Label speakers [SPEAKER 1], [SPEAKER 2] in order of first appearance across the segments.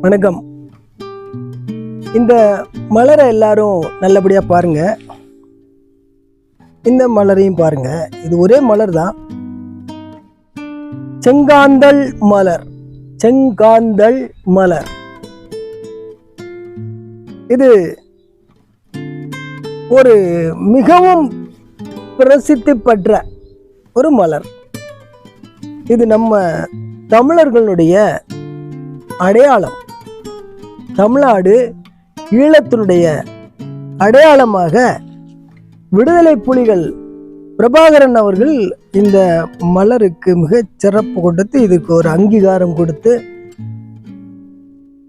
[SPEAKER 1] வணக்கம். இந்த மலரை எல்லாரும் நல்லபடியா பாருங்க. இந்த மலரையும் பாருங்க. இது ஒரே மலர் தான். செங்காந்தள் மலர். செங்காந்தள் மலர். இது ஒரு மிகவும் பிரசித்தி பெற்ற ஒரு மலர். இது நம்ம தமிழர்களுடைய அடையாளம். தமிழ்நாடு ஈழத்தினுடைய அடையாளமாக விடுதலை புலிகள் பிரபாகரன் அவர்கள் இந்த மலருக்கு மிகச் சிறப்பு கொடுத்து இதுக்கு ஒரு அங்கீகாரம் கொடுத்து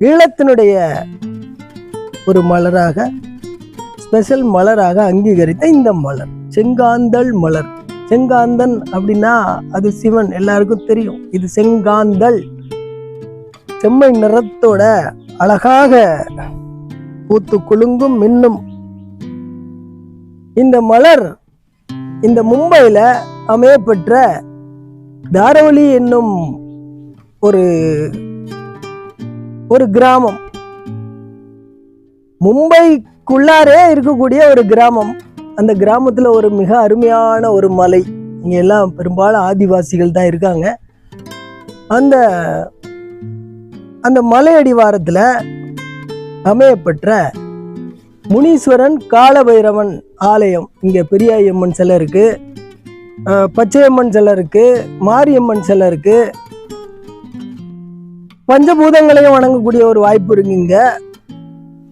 [SPEAKER 1] ஈழத்தினுடைய ஒரு மலராக ஸ்பெஷல் மலராக அங்கீகரித்த இந்த மலர் செங்காந்தள் மலர். செங்காந்தன் அப்படின்னா அது சிவன் எல்லாருக்கும் தெரியும். இது செங்காந்தள் செம்மை நிறத்தோட அழகாக பூத்து குலுங்கும் மின்னும். இந்த மலர் இந்த மும்பையில் அமையப்பெற்ற தாரவழி என்னும் ஒரு ஒரு கிராமம். மும்பைக்குள்ளாரே இருக்கக்கூடிய ஒரு கிராமம். அந்த கிராமத்தில் ஒரு மிக அருமையான ஒரு மலை. இங்கே எல்லாம் பெரும்பாலும் ஆதிவாசிகள் தான் இருக்காங்க. அந்த அந்த மலை அடிவாரத்தில் அமையப்பெற்ற முனீஸ்வரன் காலபைரவன் ஆலயம். இங்கே பெரியாயம்மன் சிலை இருக்குது பச்சையம்மன் சிலை இருக்குது மாரியம்மன் சிலை இருக்குது பஞ்சபூதங்களையும் வணங்கக்கூடிய ஒரு வாய்ப்பு இருக்கு இங்கே.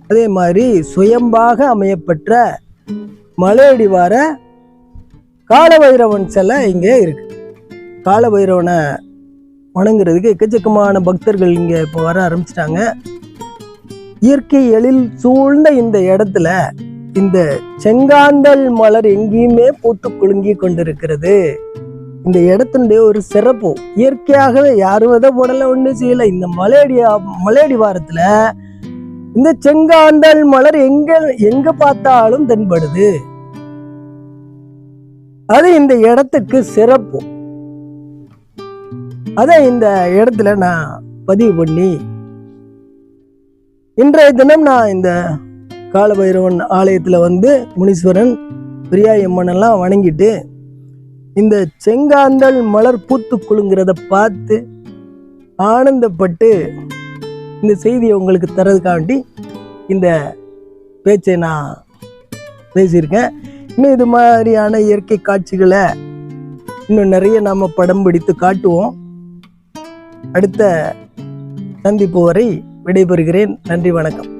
[SPEAKER 1] அதே மாதிரி சுயம்பாக அமையப்பெற்ற மலையடிவார காலபைரவன் சிலை இங்கே இருக்கு. காலபைரவனை வணங்குறதுக்கு எக்கச்சக்கமான பக்தர்கள் இங்கே இப்போ வர ஆரம்பிச்சிட்டாங்க. இயற்கை எழில் சூழ்ந்த இந்த இடத்துல இந்த செங்காந்தல் மலர் எங்கேயுமே பூத்து குலுங்கி கொண்டிருக்கிறது. இந்த இடத்தினுடைய ஒரு சிறப்பு இயற்கையாகவே யாரும் விதை போடல ஒன்றும் செய்யலை. இந்த மலேடியா மலையடி வாரத்துல இந்த செங்காந்தல் மலர் எங்க எங்க பார்த்தாலும் தென்படுது. அது இந்த இடத்துக்கு சிறப்பு. அதை இந்த இடத்துல நான் பதிவு பண்ணி இன்றைய தினம் நான் இந்த காலபைரவன் ஆலயத்தில் வந்து முனீஸ்வரன் பிரியாயம்மன் எல்லாம் வணங்கிட்டு இந்த செங்காந்தல் மலர் பூத்து குலுங்கிறத பார்த்து ஆனந்தப்பட்டு இந்த செய்தியை உங்களுக்கு தரதுக்காண்டி இந்த பேச்சை நான் பேசியிருக்கேன். இன்னும் இது மாதிரியான இயற்கை காட்சிகளை இன்னும் நிறைய நாம் படம் பிடித்து காட்டுவோம். அடுத்த சந்திப்பு வரை விடைபெறுகிறேன். நன்றி வணக்கம்.